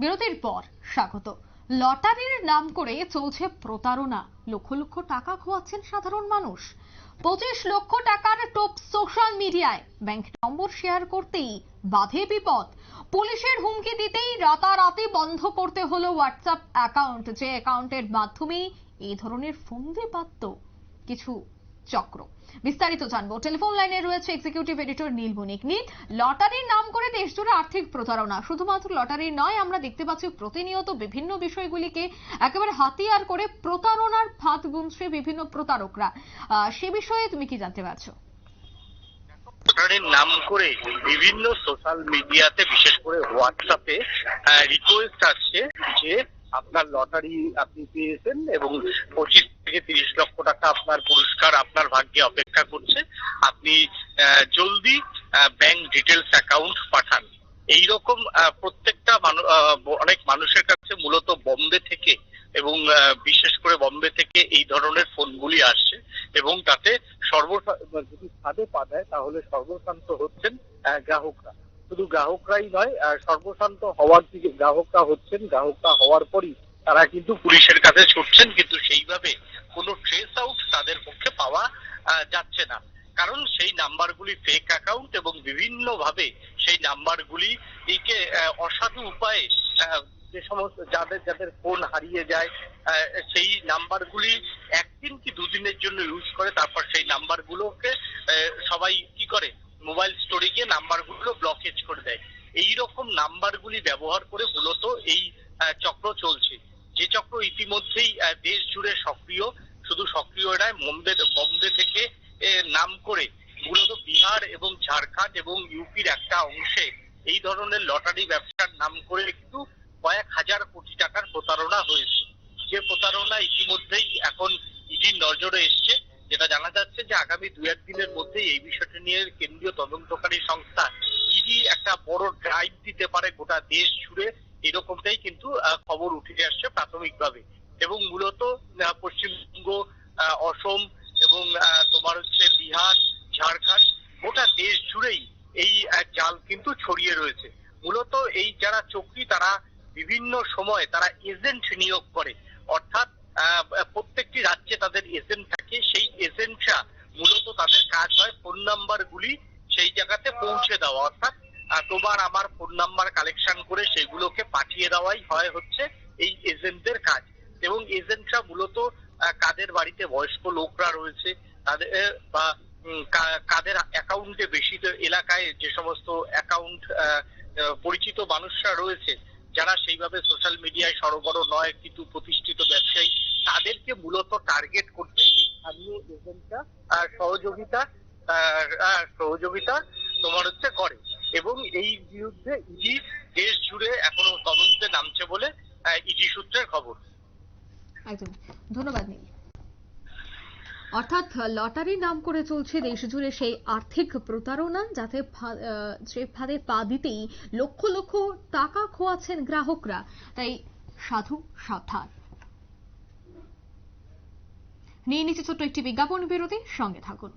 বিরতির পর স্বাগত। লটারির নাম করে চলছে প্রতারণা। লক্ষ লক্ষ টাকা খোয়াচ্ছেন সাধারণ মানুষ। পঁচিশ লক্ষ টাকার টোপ সোশ্যাল মিডিয়ায়। ব্যাংক নম্বর শেয়ার করতেই বাধে বিপদ। পুলিশের হুমকি দিতেই রাতারাতি বন্ধ করতে হলো হোয়াটসঅ্যাপ অ্যাকাউন্ট, যে অ্যাকাউন্টের মাধ্যমেই এই ধরনের ফন্দি পাত্ত কিছু চক্র। বিস্তারিত জানব। টেলিফোন লাইনে রয়েছে এক্সিকিউটিভ এডিটর নীল বণিক। নীল, লটারির নাম করে দেশজুড়ে আর্থিক প্রতারণা, শুধুমাত্র লটারি নয়, আমরা দেখতে পাচ্ছি প্রতিনিয়ত বিভিন্ন বিষয়গুলিকে একেবারে হাতিয়ার করে প্রতারণার ফাঁদ গুনছে বিভিন্ন প্রতারকরা। সে বিষয়ে তুমি কি জানতে পারছ? ভোটারের নাম করে বিভিন্ন সোশ্যাল মিডিয়াতে বিশেষ করে হোয়াটসঅ্যাপে রিকোয়েস্ট আসছে যে আপনার লটারি আপনি পেয়েছেন এবং পঁচিশ থেকে তিরিশ লক্ষ টাকা আপনার পুরস্কার আপনার ভাগ্যে অপেক্ষা করছে। আপনি জলদি ব্যাংক ডিটেলস অ্যাকাউন্ট পাঠান। এইরকম প্রত্যেকটা অনেক মানুষের কাছে মূলত বম্বে থেকে এবং বিশেষ করে বম্বে থেকে এই ধরনের ফোনগুলি আসছে এবং তাতে সর্ব যদি ফাঁদে পা দেয় তাহলে সর্বশান্ত হচ্ছেন গ্রাহকরা। শুধু গ্রাহকরাই নয় সর্বশান্ত হওয়ার দিকে গ্রাহকরা হচ্ছেন, গ্রাহকরা হওয়ার পরই তারা কিন্তু পুলিশের কাছে ছুটছেন, কিন্তু সেইভাবে কোনো ট্রেস আউট তাদের পক্ষে পাওয়া যাচ্ছে না। কারণ সেই নাম্বারগুলি ফেক অ্যাকাউন্ট এবং বিভিন্ন ভাবে সেই নাম্বারগুলি একে অসাধু উপায়ে যে সমস্ত যাদের যাদের ফোন হারিয়ে যায় সেই নাম্বারগুলি একদিন কি দুদিনের জন্য ইউজ করে, তারপর সেই নাম্বারগুলোকে সবাই কি করে মোবাইল স্টোরে গিয়ে নাম্বারগুলো ব্লকেজ করে দেয়। এই রকম নাম্বারগুলি ব্যবহার করে মূলত এই চক্র চলছে। যে চক্র ইতিমধ্যেই দেশ জুড়ে সক্রিয়, শুধু সক্রিয় নয়, বম্বে বম্বে থেকে নাম করে মূলত বিহার এবং ঝাড়খণ্ড এবং ইউপির একটা অংশে এই ধরনের লটারি ব্যবসার নাম করে কিন্তু কয়েক হাজার কোটি টাকার প্রতারণা হয়েছে। যে প্রতারণা ইতিমধ্যেই এখন ইডির নজরে এসছে। যেটা জানা যাচ্ছে যে আগামী দু একদিনের মধ্যে এই বিষয়টি নিয়ে কেন্দ্রীয় তদন্তকারী সংস্থা ইডি একটা বড় ড্রাইভ দিতে পারে গোটা দেশ জুড়ে। এরকমটাই কিন্তু খবর উঠে আসছে প্রাথমিকভাবে। এবং মূলত পশ্চিমবঙ্গ অসম এবং আহ, তোমার হচ্ছে বিহার ঝাড়খণ্ড গোটা দেশ জুড়েই এই জাল কিন্তু ছড়িয়ে রয়েছে। মূলত এই যারা চক্রী, তারা বিভিন্ন সময় তারা এজেন্ট নিয়োগ করে। অর্থাৎ প্রত্যেকটি রাজ্যে তাদের এজেন্ট থাকে। সেই এজেন্টরা মূলত তাদের কাজ হয় ফোন নাম্বার গুলি সেই জায়গাতে পৌঁছে দেওয়া। অর্থাৎ তোমার আমার ফোন নাম্বার কালেকশন করে সেগুলোকে পাঠিয়ে দেওয়াই হয় হচ্ছে এই এজেন্টদের কাজ। এবং এজেন্টরা মূলত কাদের বাড়িতে বয়স্ক লোকরা রয়েছে, তাদের বা কাদের অ্যাকাউন্টে বেশি এলাকায় যে সমস্ত অ্যাকাউন্ট পরিচিত মানুষরা রয়েছে, যারা সেইভাবে সোশ্যাল মিডিয়ায় সরবরাহ নয়, কিন্তু প্রতিষ্ঠিত ব্যবসায়ী, তাদেরকে মূলত টার্গেট করতে স্থানীয় এজেন্টরা সহযোগিতা সহযোগিতা তোমার হচ্ছে করে। এবং এই বিরুদ্ধে ইডি, দেশ জুড়ে এখনও তদন্তে নামছে বলে ইডি সূত্রের খবর। একদম। ধন্যবাদ অর্থাৎ লটারির নাম করে চলছে দেশ জুড়ে সেই আর্থিক প্রতারণা, যাতে যে ফাঁদে পা দিতেই লক্ষ লক্ষ টাকা খোয়াচ্ছেন গ্রাহকরা। তাই সাধু সাবধান। নিয়ে নিচ্ছে ছোট্ট একটি বিজ্ঞাপন বিরতি, সঙ্গে থাকুন।